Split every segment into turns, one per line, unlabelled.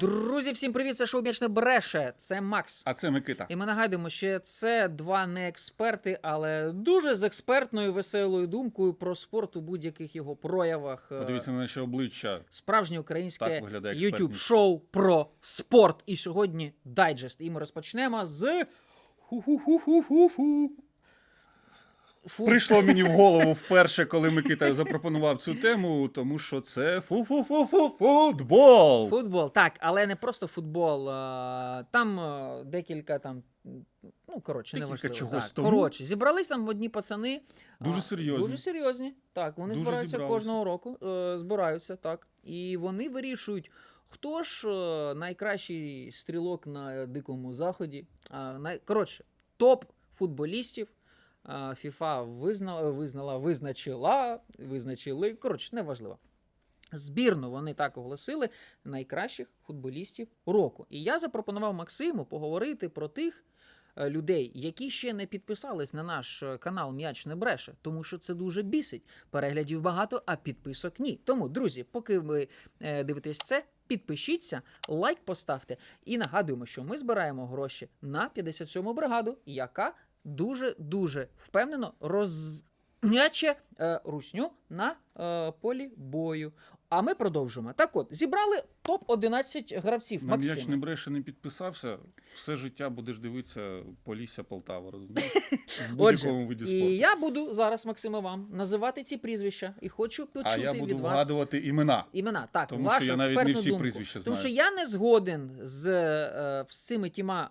Друзі, всім привіт! Це шоу «М'яч не бреше. Це Макс.
А це Микита.
І ми нагадуємо, що це два не експерти, але дуже з експертною веселою думкою про спорт у будь-яких його проявах.
Подивіться на наше обличчя.
Справжнє українське youtube шоу про спорт. І сьогодні дайджест. І ми розпочнемо з. Ху-ху-ху-ху-ху-ху. Фу-
Прийшло мені в голову вперше, коли Микита запропонував цю тему, тому що це фу-фу-фу-фу футбол.
Футбол, так, але не просто футбол. а, Там а, декілька там. Ну, коротше,
Декілька
неважливо.
чогось
так.
тому.
Коротше, зібрались там одні пацани.
Дуже
а,
серйозні.
Дуже серйозні. Так, вони
Дуже
збираються
зібралися.
кожного року. Е, збираються, так. І вони вирішують, хто ж е, найкращий стрілок на дикому заході. А, най... Коротше, топ футболістів. А, FIFA визнала, визнала, визначила, визначили. Коротше, неважливо. Збірну вони так оголосили найкращих футболістів року. І я запропонував Максиму поговорити про тих е, людей, які ще не підписались на наш е, канал М'яч не бреше, тому що це дуже бісить. Переглядів багато, а підписок ні. Тому, друзі, поки ви е, дивитесь це. Підпишіться, лайк поставте і нагадуємо, що ми збираємо гроші на 57-му бригаду, яка дуже дуже впевнено розм'яче е, русню на е, полі бою. А ми продовжуємо. Так от, зібрали топ-11 гравців.
На м'яч не бреше, не підписався. Все життя будеш дивитися Полісся Полтава, розумієш? В
Отже,
будь-якому виді
і я буду зараз, Максиме, вам називати ці прізвища і хочу почути
А я буду
від вас
вгадувати імена.
імена. Так,
Тому
вашу
що я навіть не всі
думку.
прізвища
Тому що я не згоден з е, всіми тіма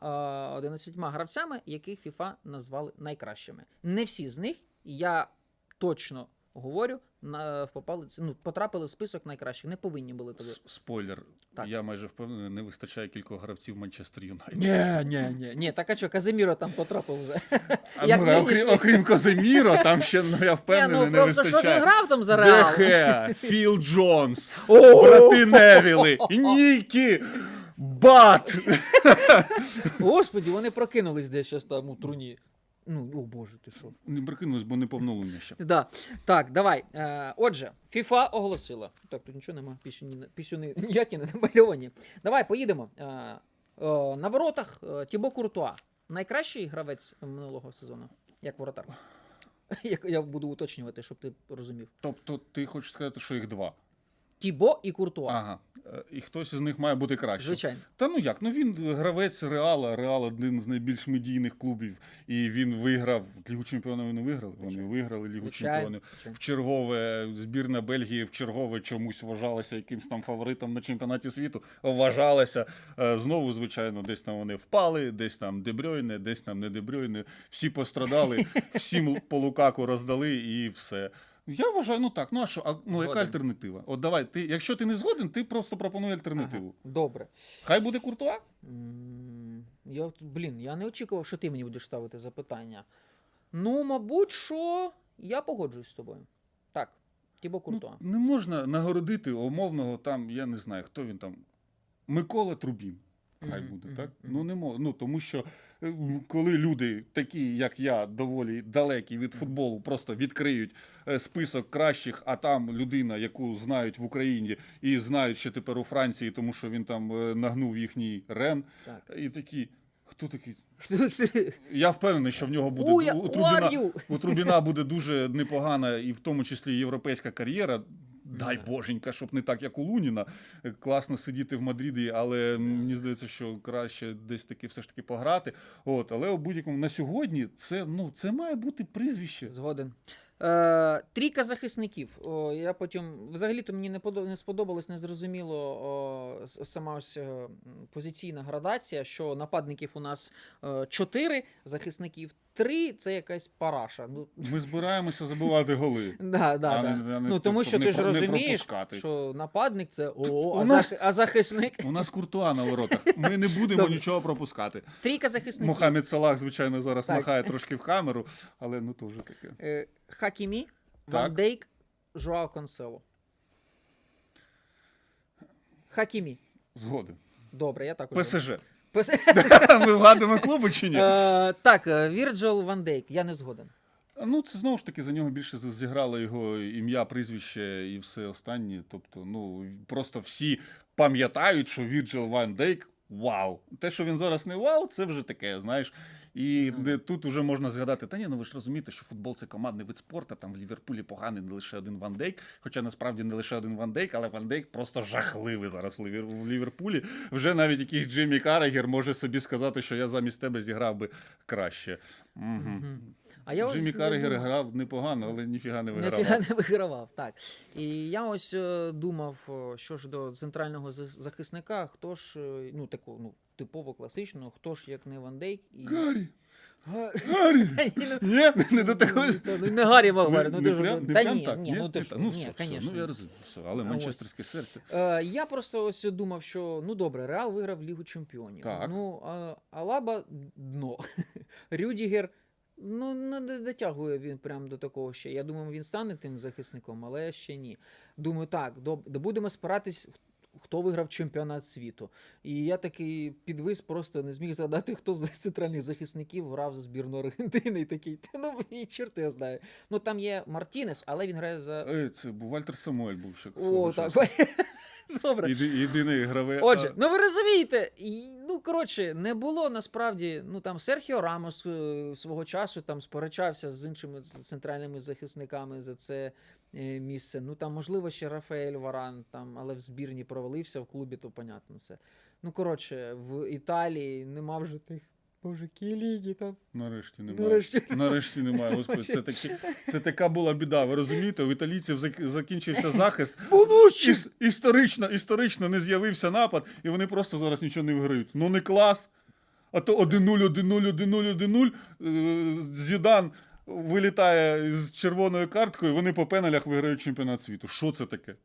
е, 11 гравцями, яких FIFA назвали найкращими. Не всі з них я точно говорю, на, попали, ну, потрапили в список найкращих. Не повинні були.
С- Спойлер.
Так.
Я майже впевнений, не вистачає кількох гравців Манчестер Юнайтед.
Ні, ні, ні, ні, так а що, Казиміро там потрапив вже.
А,
Як
ну,
нинішній.
окрім, окрім Казиміро, там ще, ну я впевнений,
ну
не
просто що він грав там за Реал.
Дехе, Філ Джонс, брати Невіли, Нікі, Бат.
Господі, вони прокинулись десь щось там у труні. Ну, о боже, ти що?
Не прикинулось, бо не повнолуння ще.
Да. Так, давай. Е, отже, FIFA оголосила. Так, тут нічого нема, пісюні, пісюни ніякі не намальовані. Давай, поїдемо. Е, е, на воротах е, Тібо Куртуа. Найкращий гравець минулого сезону, як воротар. Як я буду уточнювати, щоб ти розумів.
Тобто ти хочеш сказати, що їх два.
Тібо і Куртуа.
Ага. Е, І хтось із них має бути кращим.
Звичайно.
Та ну як? Ну він гравець Реала. Реал один з найбільш медійних клубів. І він виграв Лігу Чемпіонів. Вони виграли. Вони
Звичайно.
виграли Лігу
Звичайно,
Чемпіонів.
звичайно.
В чергове збірна Бельгії в чергове чомусь вважалася якимсь там фаворитом на чемпіонаті світу. Вважалася Е, знову, звичайно, десь там вони впали, десь там Дебрюйне, десь там не Дебрюйне. Всі пострадали, всім по Лукаку роздали і все. Я вважаю, ну так. Ну а що? А, ну яка
Згоден.
альтернатива? От давай, ти, якщо ти не згоден, ти просто пропонуй альтернативу.
Ага, добре.
Хай буде Куртуа?
М, Я, от, блін, я не очікував, що ти мені будеш ставити запитання. Ну, мабуть, що я погоджуюсь з тобою. Так, Тібо Куртуа.
Ну, не можна нагородити умовного там, я не знаю, хто він там. Микола Трубін. Хай буде, так? Ну не мо- ну тому що е, коли люди, такі як я, доволі далекі від футболу, просто відкриють е, список кращих, а там людина, яку знають в Україні, і знають ще тепер у Франції, тому що він там е, нагнув їхній рен.
Так.
І такі. Хто такий? Я впевнений, що в нього буде
ya-
у,
who
Трубіна, у Трубіна буде дуже непогана, і в тому числі європейська кар'єра. Дай боженька, щоб не так, як у Луніна. Е, Класно сидіти в Мадріді, але мені здається, що краще десь таки все ж таки пограти. От, але у будь-якому на сьогодні це, ну, це має бути прізвище.
Згоден. Е, трійка захисників. Я потім взагалі-то мені не сподобалось, не зрозуміло сама ось е, позиційна градація, що нападників у нас е, чотири, захисників три це якась параша. Ну,
Ми збираємося забивати голи.
да, да,
А
да.
не- не
ну тому що
не
ти ж розумієш, що нападник це ООО, а,
нас-
зах- а захисник
У нас куртуа на воротах. Ми не будемо нічого пропускати.
трійка захисників.
Мохамед Салах, звичайно, зараз махає трошки в камеру, але ну то вже таке.
Хакімі. Ван Дейк, Жуао Консело. Хакімі.
Згоден.
Добре, я також.
ПСЖ.
Пес-
Ми вгадуємо клубу чи ні?
Е, так, е, Вірджил Ван Дейк, я не згоден.
Ну, це знову ж таки за нього більше зіграло його ім'я, прізвище і все останнє. Тобто, ну просто всі пам'ятають, що Вірджил Ван Дейк вау. Те, що він зараз не вау, це вже таке, знаєш. І де тут вже можна згадати, та ні, ну ви ж розумієте, що футбол це командний вид спорту, там в Ліверпулі поганий не лише один Ван Дейк, хоча насправді не лише один Ван Дейк, але Ван Дейк просто жахливий зараз в Ліверпулі. Вже навіть якийсь Джиммі Карагер може собі сказати, що я замість тебе зіграв би краще. Угу.
А я
Джиммі
не
Карагер
думав-
грав непогано, але ніфіга не вигравав.
Ніфіга не вигравав, так. І я ось е, думав, е, що ж до центрального захисника, хто ж, е, ну, таку, ну, типово класичного, хто ж як не Ван Дейк і.
Гаррі!
Га-
Гаррі!
Ну,
Ні, не до такої.
Ну, ну, Не Гаррі Магуайр, ну дуже. Та ні, ні, ну ти
так. ну,
ні,
все, все, ну я розумію, але манчестерське серце.
Е, я просто ось думав, що ну добре, Реал виграв Лігу Чемпіонів. Ну, Алаба дно. Рюдігер. Ну, не дотягує він прям до такого ще. Я думав, він стане тим захисником, але ще ні. Думаю, так, будемо спиратись, хто виграв чемпіонат світу. І я такий підвис, просто не зміг згадати, хто з центральних захисників грав за збірну Аргентини. І такий, «Та ну і чорт я знаю. Ну там є Мартінес, але він грає за.
Е, Це був Вальтер Самуель був ще.
О, так. Добре.
Єди- Єдиний гравець.
Отже, ну ви розумієте, ну коротше, не було насправді. Ну там Серхіо Рамос е, свого часу там сперечався з іншими центральними захисниками за це місце. Ну там, можливо, ще Рафаель Варан, там, але в збірні провалився, в клубі, то понятно все. Ну, коротше, в Італії нема вже тих. Боже, Кіліні там.
Нарешті немає.
Нарешті.
Нарешті немає. Господи, це, такі, це така була біда. Ви розумієте, у італійців закінчився захист. Іс- історично, історично не з'явився напад, і вони просто зараз нічого не виграють. Ну не клас. А то 1-0, 1-0, 1-0, 1-0. Е, Зідан вилітає з червоною карткою, вони по пеналях виграють чемпіонат світу. Що це таке?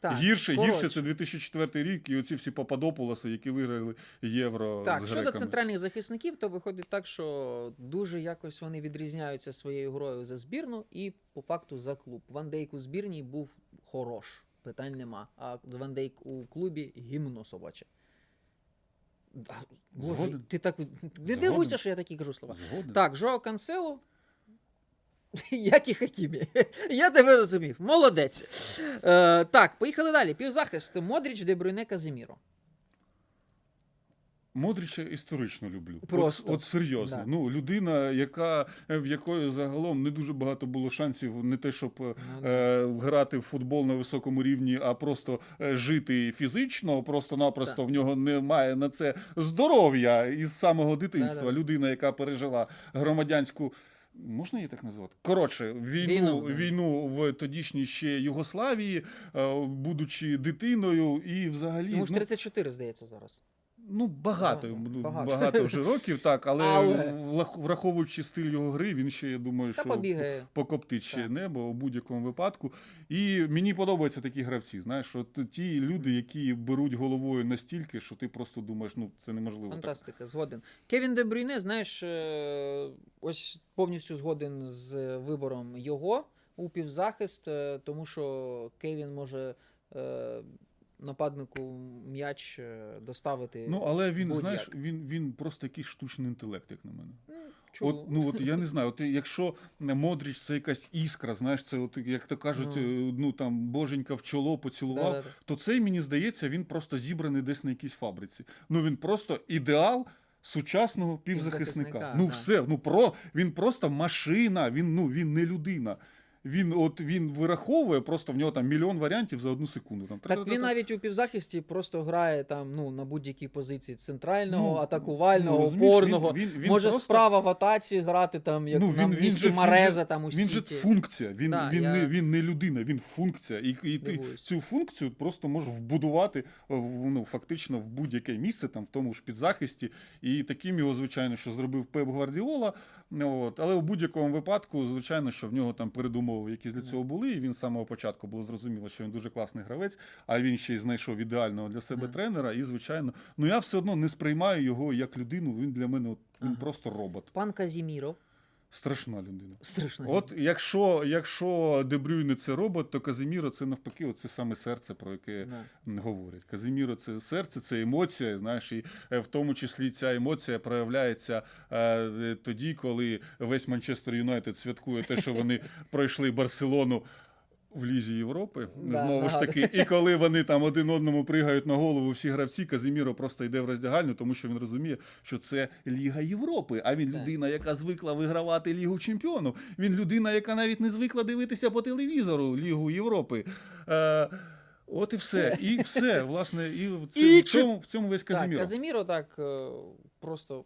Так,
гірше,
коротше.
гірше це 2004 рік, і оці всі Пападополоси, які виграли євро
Так,
з
щодо центральних захисників, то виходить так, що дуже якось вони відрізняються своєю грою за збірну і по факту за клуб. Ван Дейк у збірній був хорош, питань нема. А Ван Дейк у клубі гімно собаче. Боже,
Згоден.
ти так не дивуйся, що я такі кажу слова.
Згоден.
Так, Жоао Кансело. Як і Хакімі. Я тебе розумів. Молодець. Е, так, поїхали далі. Півзахист. Модріч, Дебрюйне, Казиміро.
Модріча історично люблю.
Просто.
От, от серйозно.
Да.
Ну, людина, яка е, в якої загалом не дуже багато було шансів, не те, щоб е,
Ну,
е, грати в футбол на високому рівні, а просто е, жити фізично. Просто-напросто
Так.
в нього немає на це здоров'я із самого дитинства.
Да-да.
Людина, яка пережила громадянську. Можна її так назвати? Коротше, війну,
Війну,
війну, в тодішній ще Югославії, е, будучи дитиною, і взагалі
Тому ж
ну,
34, здається, зараз.
Ну, багато,
Багато,
ну,
багато.
багато. вже років, так, але,
Але.
враховуючи стиль його гри, він ще, я думаю,
Та
що
побігає.
покоптить ще
Так.
небо у будь-якому випадку. І мені подобаються такі гравці. Знаєш, от ті люди, які беруть головою настільки, що ти просто думаєш, ну це неможливо. Так.
Фантастика, згоден. Кевін Де Брюйне, знаєш, е, ось повністю згоден з вибором його у півзахист, е, тому що Кевін може е, нападнику м'яч е, доставити.
Ну, але він,
будь-як.
знаєш, він, він просто якийсь штучний інтелект, як на мене.
Ну, чому?
От, ну от я не знаю, от якщо Модріч це якась іскра, знаєш, це от як то кажуть,
Ну.
ну, ну там боженька в чоло поцілував.
Да-да-да.
то цей, мені здається, він просто зібраний десь на якійсь фабриці. Ну він просто ідеал. Сучасного півзахисника.
Півзахисника,
Ну
да.
все, ну про він просто машина, він ну він не людина. Він от він вираховує, просто в нього там мільйон варіантів за одну секунду. Там
Так він навіть у півзахисті просто грає там ну, на будь-якій позиції центрального,
Ну,
атакувального,
ну,
опорного.
він- він- він
може
просто-
справа в атаці грати там, як
ну,
на
він, він, же,
Мареза там у
він же функція, він,
Да,
він,
я-
не, він не людина, він функція. І, і ти цю функцію просто можеш вбудувати ну, фактично в будь-яке місце, там, в тому ж підзахисті. І таким його, звичайно, що зробив Пеп Гвардіола. От. Але у будь-якому випадку, звичайно, що в нього там передумови які для цього були, і він з самого початку було зрозуміло, що він дуже класний гравець, а він ще й знайшов ідеального для себе
Ага.
тренера. І, звичайно, ну я все одно не сприймаю його як людину. Він для мене от, він
Ага.
просто робот.
Пан Казіміро.
Страшна людина.
Страшна.
От якщо, якщо Дебрюйне це робот, то Казиміро це навпаки, оце саме серце, про яке
Да.
говорять. Казиміро це серце, це емоція. Знаєш, і е, в тому числі ця емоція проявляється е, тоді, коли весь Манчестер Юнайтед святкує те, що вони пройшли Барселону. В Лізі Європи
Да,
знову ж таки, і коли вони там один одному пригають на голову, всі гравці, Казиміро просто йде в роздягальню, тому що він розуміє, що це Ліга Європи. А він людина, яка звикла вигравати Лігу Чемпіонів. Він людина, яка навіть не звикла дивитися по телевізору Лігу Європи. Е, от і все. І все, власне, і в, цьому, в цьому весь
Так,
Казиміро.
Казиміро так е, просто.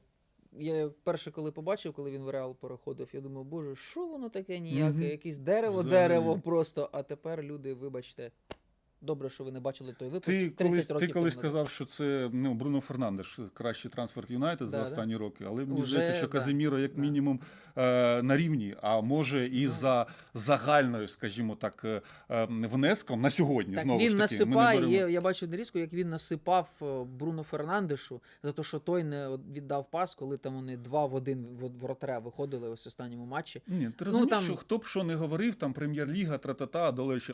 Я перше, коли побачив, коли він в Реал переходив, я думав, боже, що воно таке ніяке, якесь дерево, дерево просто. А тепер люди, вибачте. Добре, що ви не бачили той випуск.
Ти
30
колись, ти
років
колись
тому назад.
сказав, що це ну, Бруно Фернандеш, кращий трансфер Юнайтед за
Да, да.
останні роки. Але мені
Уже,
здається, що
да,
Казиміро, як
да.
мінімум, е, на рівні, а може і за загальною, скажімо так, е, е, внеском на сьогодні.
Так
знову
він
ж таки, ми не
насипає.
беремо-
Є, я бачив нарізку, як він насипав е, Бруно Фернандешу за те, що той не віддав пас, коли там вони два в один в воротаря виходили ось в останньому матчі.
Ні, ти
Ну,
розумієш,
там-
що хто б що не говорив, там прем'єр-ліга, тра-та-та, ще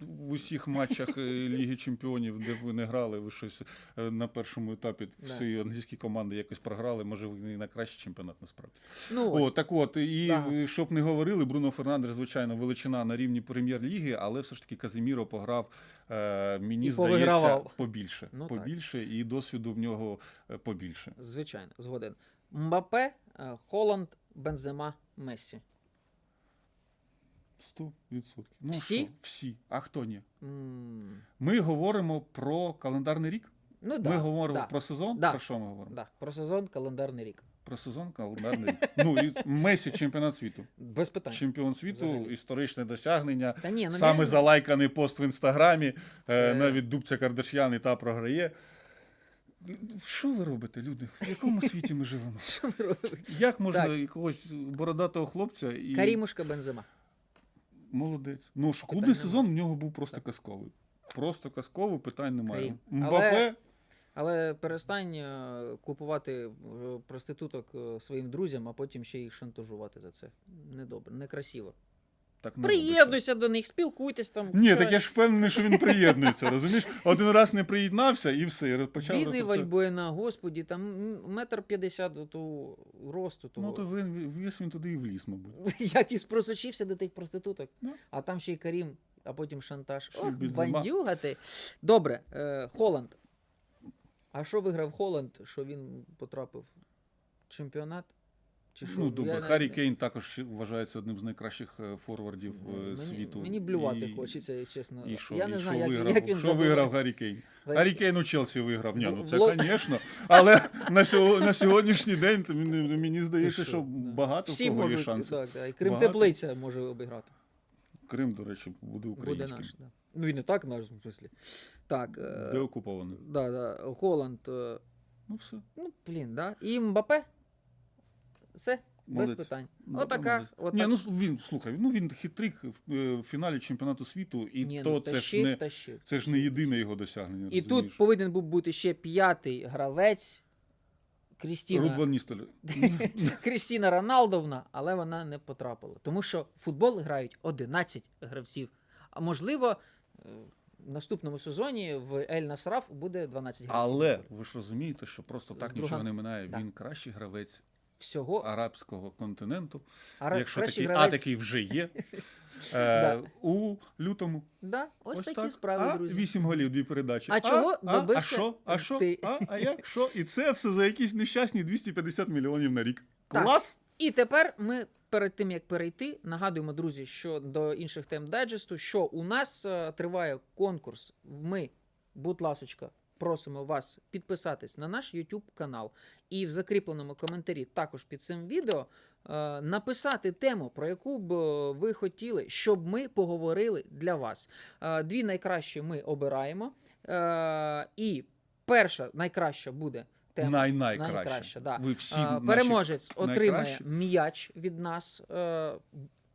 в усіх матчах е, Ліги Чемпіонів, де ви не грали, ви щось е, на першому етапі всі англійські команди якось програли, може, ви і на кращий чемпіонат насправді.
Ну,
О,
ось.
так от, і
Да.
щоб не говорили, Бруно Фернандес, звичайно, величина на рівні прем'єр-ліги, але все ж таки Казиміро пограв, е, мені
І
здається,
повигравав.
побільше.
Ну, так.
і досвіду в нього побільше.
Звичайно, згоден. Мбапе, Холланд, Бензема, Мессі.
100%. Ну,
Всі?
Що? Всі. А хто ні?
М,
Ми говоримо про календарний рік.
Ну, да,
ми говоримо
да,
про сезон.
Да.
Про що ми говоримо?
да. Про сезон, календарний рік.
Про сезон, календарний рік. Ну, і Месі чемпіонат світу.
Без питань.
Чемпіон світу,
Взагалі.
історичне досягнення.
Та ні, ну,
Саме
не-
залайканий пост в інстаграмі.
Це-
Е, навіть Дубця Кардаш'ян і та програє. Що ви робите, люди? В якому світі ми живемо?
Що ви робите?
Як можна
Так.
якогось бородатого хлопця і
Карімушка Бензема.
Молодець? Ну що клубний
Питань
сезон в нього був просто
Так.
казковий. Просто казковий, питань немає. Мбапе,
Але перестань е, купувати е, проституток е, своїм друзям, а потім ще їх шантажувати за це. Недобре, некрасиво.
Так не.
Приєднуйся до них, спілкуйтесь там.
Ні, так я ж впевнений, що він приєднується, розумієш? Один раз не приєднався і все, і почав
Бідний
про
господі, там метр п'ятдесят то росту, то,
Ну, то він, віз він туди і вліз, мабуть.
як і спросочився до тих проституток.
Ну.
А там ще й Карім, а потім шантаж.
Ще
Ох, бандюга ти. Добре, е, Холланд. А що виграв Холланд, що він потрапив в чемпіонат? Чи що?
Ну, добре,
Я
Харі
не-
Кейн також вважається одним з найкращих е, форвардів е,
Мені,
світу.
мені блювати
І-
хочеться, чесно.
І що,
я
і
не
що
знаю, як,
виграв,
як він
що
забиває.
виграв Гаррі Кейн?
Гаррі
Гаррі Кейн у Челсі виграв. Ні, ну це,
Вло-
звісно. Але на, сьо- на сьогоднішній день то мені, мені здається,
що,
що
да.
багато в
Всі
кого є
можуть,
шанси.
так, так. І Крим
Багато.
Теплиця може обіграти.
Крим, до речі, буде
Буде наш. Да. Ну він і так наш, в смислі. Так, е,
Де окупований?
да, да, Холланд. е,
Ну все.
Ну, блін, да. І Мбапе. Все, без питань.
Ну,
Отака.
молодець.
отак.
Ні, ну він слухай, ну він хитрик в, е, в фіналі чемпіонату світу, і
Ні,
то
ну,
це ж не
тащив,
це ж не єдине його досягнення.
І
розумієш?
тут повинен був бути ще п'ятий гравець. Крістіна,
Руд Ван Ністель.
Крістіна Роналдовна, але вона не потрапила. Тому що в футбол грають 11 гравців. А можливо, е, в наступному сезоні в Ель Насраф буде 12 гравців.
Але ви ж розумієте, що просто так
Друга-
нічого не минає.
Да.
Він кращий гравець
Всього
арабського континенту,
а
якщо такий, а такий вже є. Е, у лютому.
Да, ось, такі
так.
справи,
а,
друзі.
Вісім голів, дві передачі.
А чого
а,
добився
А що? А що?
ти?
А, а як? Що? І це все за якісь нещасні 250 мільйонів на рік.
Так.
Клас!
І тепер ми перед тим як перейти, нагадуємо, друзі, що до інших тем дайджесту, що у нас е, триває конкурс. Ми, будь ласочка, просимо вас підписатись на наш YouTube канал і в закріпленому коментарі також під цим відео е, написати тему, про яку б е, ви хотіли, щоб ми поговорили для вас. Е, Дві найкращі ми обираємо. Е, І перша найкраща буде тема. Найкраще, да.
Ви всі
А, Переможець отримає м'яч від нас.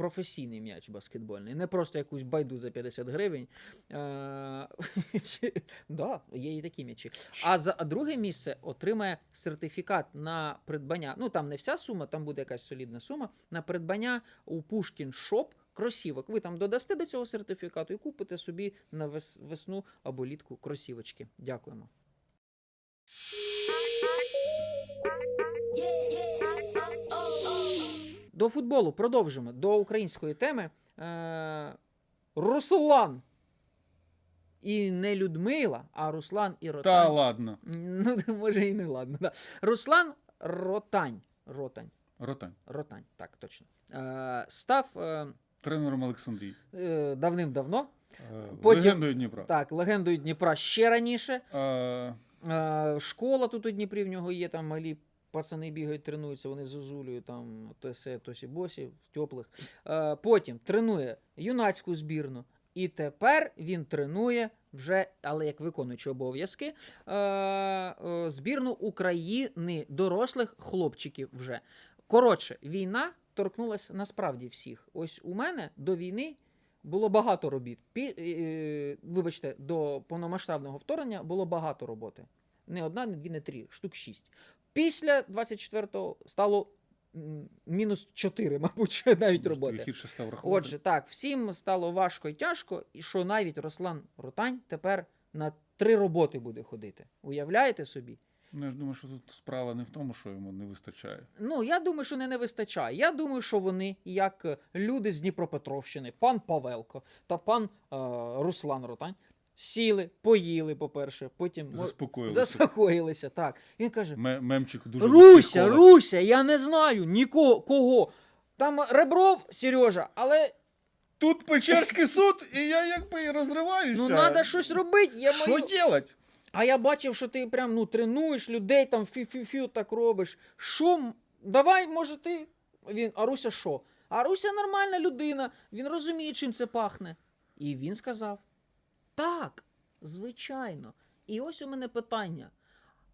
Професійний м'яч баскетбольний, не просто якусь байду за 50 гривень. Є і такі м'ячі. А за друге місце отримає сертифікат на придбання. Ну там не вся сума, там буде якась солідна сума на придбання у Пушкін Шоп кросівок. Ви там додасте до цього сертифікату і купите собі на вес- весну або літку кросівочки. Дякуємо. До футболу продовжимо. До української теми. Е, Руслан. І не Людмила, а Руслан і Ротань.
Та ладно,
Ну, може і не ладно. Да. Руслан Ротань. Ротань.
ротань.
Ротань, так, точно. Е, став е,
Тренером Олександрії.
е, давним-давно.
Е,
Потім-
Легендою Дніпра.
Так, легендою Дніпра ще раніше.
Е,
Е, школа тут у Дніпрі в нього є, там малі пацани бігають, тренуються, вони з Озулею, там то се, босі, теплих. Е, потім тренує юнацьку збірну. І тепер він тренує вже, але як виконуючи обов'язки, е, е, збірну України дорослих хлопчиків вже. Коротше, війна торкнулася насправді всіх. Ось у мене до війни було багато робіт. Пі, е, вибачте, до повномасштабного вторгнення було багато роботи. Не одна, не дві, не три, штук шість. Після 24-го стало мінус 4, мабуть, навіть роботи. Отже, так, всім стало важко і тяжко, і що навіть Руслан Ротань тепер на три роботи буде ходити. Уявляєте собі?
Ну, я ж думаю, що тут справа не в тому, що йому не вистачає.
Ну, я думаю, що не, не вистачає. Я думаю, що вони, як е, люди з Дніпропетровщини, пан Павелко та пан е, Руслан Ротань, сіли, поїли, по-перше, потім
Заспокоїлися.
заспокоїлися. Так. Він каже:
Мемчик дуже
Руся. Руся, я не знаю нікого кого. Там Ребров, Сережа, але
Тут Печерський суд, і я якби і розриваюся.
ну треба щось робити. Я
Що
мою...
делать?
А я бачив, що ти прям ну, тренуєш людей, там фі-фі-фі так робиш. Що? Давай, може, ти. Він, а Руся що? А Руся нормальна людина, він розуміє, чим це пахне. І він сказав: Так, звичайно. І ось у мене питання.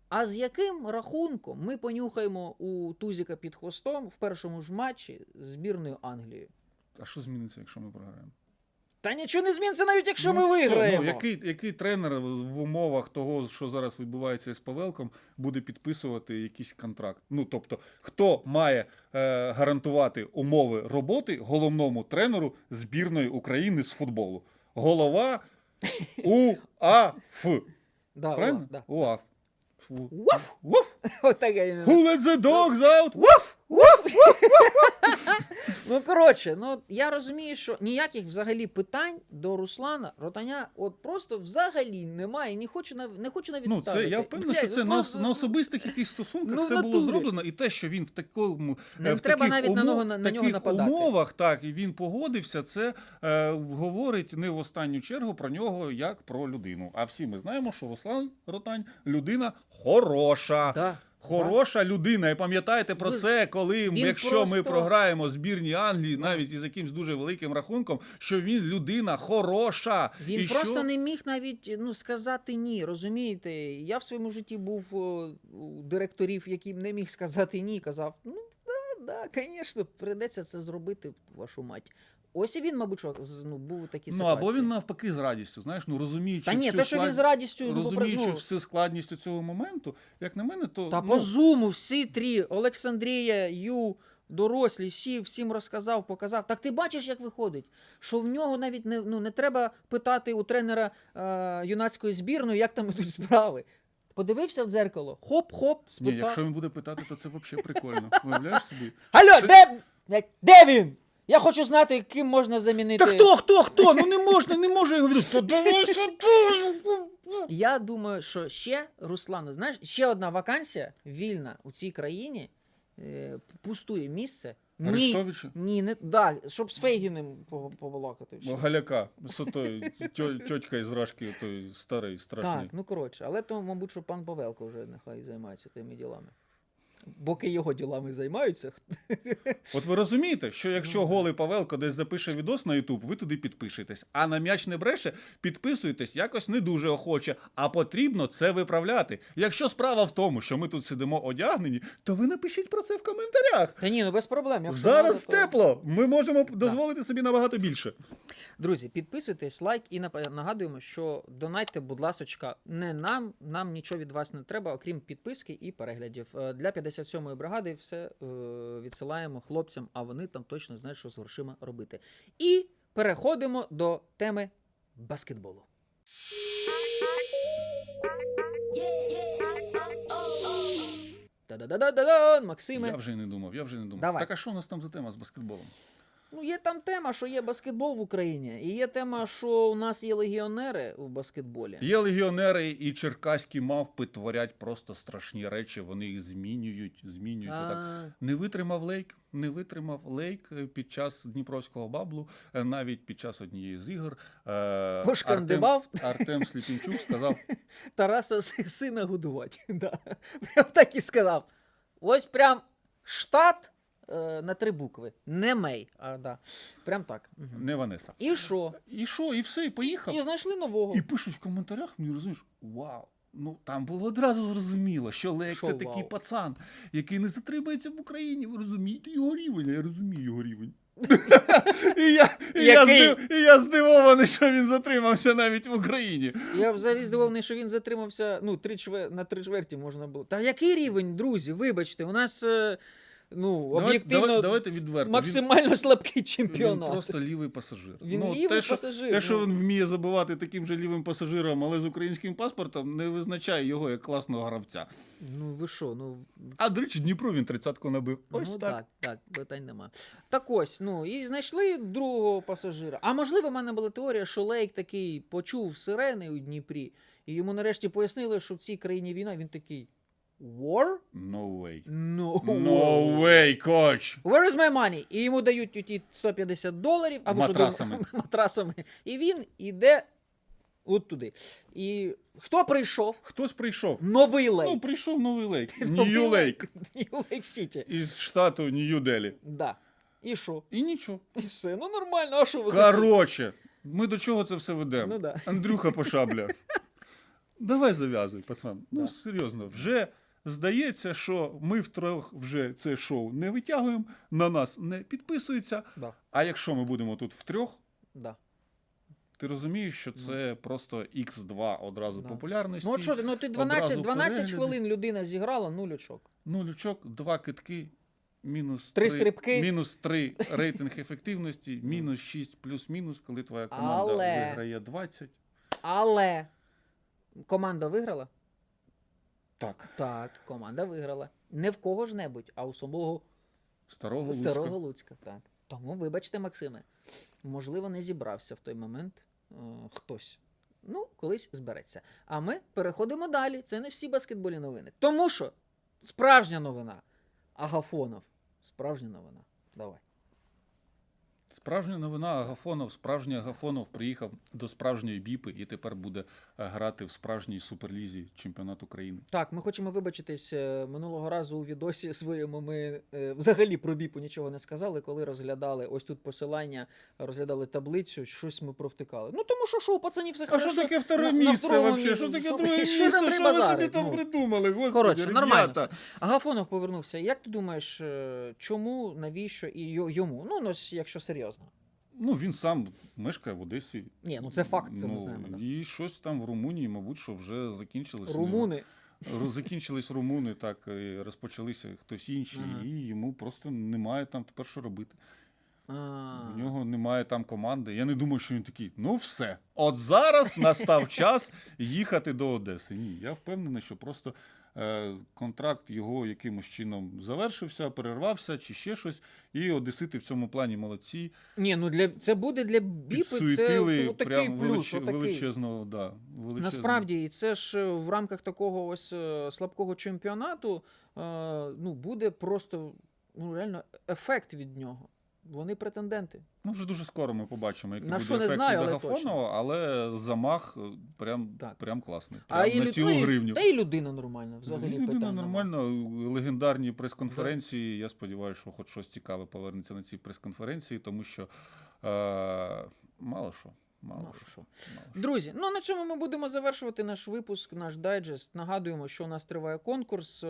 А з яким рахунком ми понюхаємо у Тузіка під хвостом в першому ж матчі з збірною Англією?
А що зміниться, якщо ми програємо?
Та нічого не зміниться, навіть якщо ми
Ну,
виграємо.
Ну, який, який тренер в умовах того, що зараз відбувається з Павелком, буде підписувати якийсь контракт? Ну тобто, хто має е, гарантувати умови роботи головному тренеру збірної України з футболу? Голова УАФ.
Да,
Правильно?
Олаф, да.
УАФ. Фу.
Уаф!
Уаф.
Отаке іменно.
Who let the dogs out? Уаф.
Ну, коротше, ну я розумію, що ніяких взагалі питань до Руслана Ротаня от просто взагалі немає. Не хочу нав... не хочу навіть
Ну, це
ставити.
я впевнений, що
Блядь,
це
ну,
на, ос-
просто,
на особистих якихось стосунках
Ну, в
все було
натурі.
зроблено, і те, що він в такому
Не
е, в
треба
таких
навіть на
умов-
нього- на- на нього
таких
нападати.
умовах, так, і він погодився. Це е, говорить не в останню чергу про нього як про людину. А всі ми знаємо, що Руслан Ротань людина хороша.
Да,
Хороша людина, і пам'ятаєте про це, коли
він
якщо ми програємо збірні Англії, навіть із якимсь дуже великим рахунком, що він людина хороша.
Він
і
просто
що...
не міг навіть ну, сказати ні. Розумієте? Я в своєму житті був у директорів, які не міг сказати ні. Казав: ну да, да, звісно, прийдеться це зробити, вашу мать. Ось і він, мабуть, що, з- ну, був у такій
Ну
ситуації.
або він навпаки з радістю, знаєш, ну розуміючи
Та ні,
всю
те, що він
склад-
з радістю ну, попри-
розуміючи
ну,
всю складність цього моменту, як на мене, то
Та
ну,
по зуму всі три Олександрія, Ю, дорослі, сів, всім розказав, показав. Так ти бачиш, як виходить, що в нього навіть не, ну, не треба питати у тренера е, юнацької збірної, як там ідуть справи. Подивився в дзеркало, хоп-хоп,
ні,
спитав.
якщо він буде питати, то це взагалі прикольно. Уявляєш собі?
Алло,
Це-
де, блядь, де він? Я хочу знати, ким можна замінити.
Та хто, хто, хто? Ну не можна, не може його віду. Та давай сюди.
Я думаю, що ще, Руслану, знаєш, ще одна вакансія вільна у цій країні, е, пустує місце. Ні,
Арестовича?
ні, не да, щоб з Фейгіним по- побалакати. ще.
Галяка, з тьо- тьотька із Рашки, той старий,
Так, ну коротше, але то, мабуть, що пан Павелко вже нехай займається тими ділами. Поки його ділами займаються.
От ви розумієте, що якщо голий Павелко десь запише відос на Ютуб, ви туди підпишетесь. А на м'яч не бреше, підписуєтесь якось не дуже охоче. А потрібно це виправляти. Якщо справа в тому, що ми тут сидимо одягнені, то ви напишіть про це в коментарях.
Та ні, ну без проблем. якщо
Зараз
то-
тепло. Ми можемо дозволити собі набагато більше.
Друзі, підписуйтесь, лайк і нагадуємо, що донайте, будь ласочка, не нам, нам нічого від вас не треба, окрім підписки і переглядів. Е, Для 57-ї бригади все е, відсилаємо хлопцям, а вони там точно знають, що з грошима робити. І переходимо до теми баскетболу. Та-да-да-да-да-да, Максиме.
Я вже й не думав, я вже й не думав.
Давай.
Так а що у нас там за тема з баскетболом?
Ну, є там тема, що є баскетбол в Україні, і є тема, що у нас є легіонери у баскетболі.
Є легіонери і черкаські мавпи творять просто страшні речі. Вони їх змінюють, змінюють.
А,
Не витримав лейк, не витримав лейк е, під час Дніпровського баблу, е, навіть під час однієї з ігор. е, Артем, Артем Сліпінчук сказав:
Тараса сина годувати. Да. Прям так і сказав. Ось прям штат е, на три букви. Не мей. А, да. Прям так. Мгм.
не Ванеса.
І що?
І що, і все, і поїхав.
І знайшли нового.
І пишуть в коментарях, мені розумієш, вау. Ну там було одразу зрозуміло, що Лек
Що
це
вау?
такий пацан, який не затримається в Україні. Ви розумієте його рівень, я розумію його рівень. і, я, і, я здив, і я здивований, що він затримався навіть в Україні.
Я взагалі здивований, що він затримався ну, три чвер... на три чверті можна було. Та який рівень, друзі? Вибачте, у нас е, ну,
Давай-
об'єктивно
давай- давайте відверто.
максимально слабкий
Він просто лівий пасажир.
Він
ну,
лівий
те, що,
пасажир.
те, що
ну.
він вміє забувати таким же лівим пасажиром, але з українським паспортом, не визначає його як класного гравця.
Ну ви що, ну
А до речі, Дніпро він тридцятку набив. Ось
ну,
так.
так, так, питань нема. Так ось, ну і знайшли другого пасажира. А можливо, в мене була теорія, що Лейк такий почув сирени у Дніпрі, і йому нарешті пояснили, що в цій країні війна. Він такий War?
No way.
No.
No way, коч!
Where is my money? І йому дають ті 150 доларів або що
Матрасами.
думаю, матрасами. І він іде от туди. І хто прийшов?
Хтось прийшов.
Новий лейк.
Ну, прийшов новий лейк.
Новий
Нью лейк.
Нью Лейк Сіті.
Із штату Нью-Делі.
Да. І що?
І нічого.
І все. Ну нормально, а що ви хотіли?
Короче, ми до чого це все ведемо?
Ну да.
Андрюха Пошабля. Давай зав'язуй, пацан. Ну,
Да.
серйозно, вже здається, що ми втрьох вже це шоу не витягуємо, на нас не підписується.
Да.
А якщо ми будемо тут втрьох,
Да.
ти розумієш, що це просто X2 одразу
Да.
популярності.
Ну от що ти, ну ти 12, 12 хвилин людина зіграла, нуль очок.
Нуль очок, два китки, мінус
Три
три-
стрибки.
мінус 3 рейтинг ефективності, мінус 6 плюс-мінус, коли твоя команда
Але-
виграє 20.
Але команда виграла?
Так,
Так, команда виграла. Не в кого ж небудь, а у самого
старого Луцька.
Луцька. Так. Тому, вибачте, Максиме, можливо, не зібрався в той момент е, хтось. Ну, колись збереться. А ми переходимо далі. Це не всі баскетбольні новини. Тому що справжня новина. Агафонов. Справжня новина. Давай.
Справжня новина Агафонов, справжній Агафонов приїхав до справжньої біпи і тепер буде е, грати в справжній суперлізі чемпіонат України.
Так, ми хочемо вибачитись е, минулого разу у відосі своєму. Ми е, взагалі про біпу нічого не сказали, коли розглядали ось тут посилання, розглядали таблицю, щось ми провтикали. Ну тому що що у пацанів все
А що таке вторе місце вообще? Що таке друге місце? Що ви собі там
Ну.
придумали? Господи,
Коротше, нормально. Агафонов повернувся. Як ти думаєш, чому, навіщо і йому? Ну, ну, ось, якщо серйозно.
Ну, він сам мешкає в Одесі.
Ні, ну це факт, це ми
Ну,
знаємо. Да.
І щось там в Румунії, мабуть, що вже закінчилось.
Румуни.
Закінчились румуни, так, і розпочалися хтось інший,
Ага.
і йому просто немає там тепер що робити. В нього немає там команди. Я не думаю, що він такий. Ну все, от зараз настав час їхати до Одеси. Ні, я впевнений, що просто контракт його якимось чином завершився, перервався чи ще щось. І одесити в цьому плані молодці.
Ні, ну для це буде для біпи. Це от такий
прям
плюс.
велич...
отакий.
величезного. Да, величезного.
Насправді, і це ж е, в рамках такого ось е, слабкого чемпіонату е, ну, буде просто ну, реально ефект від нього. Вони претенденти.
Ну, вже дуже скоро ми побачимо, який
На
буде
що не
ефект
знаю, але
Агафонова, але замах е, прям,
Так.
прям класний.
А
Прям
і,
на
лю-
цілу
ну,
гривню.
Та й людина нормальна. Взагалі
Людина
питань нема.
нормально, легендарні прес-конференції. Я сподіваюся, що хоч щось цікаве повернеться на цій прес-конференції, тому що е, мало що. Мало
Ну,
що.
що.
мало що.
Друзі, ну на цьому ми будемо завершувати наш випуск, наш дайджест. Нагадуємо, що у нас триває конкурс.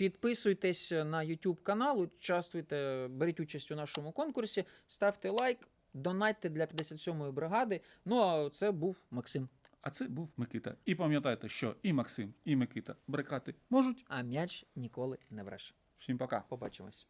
Підписуйтесь на YouTube канал, участвуйте, беріть участь у нашому конкурсі, ставте лайк, донатьте для 57-ї бригади. Ну а це був Максим.
А це був Микита. І пам'ятайте, що і Максим, і Микита брикати можуть.
А м'яч ніколи не бреше.
Всім пока.
Побачимось.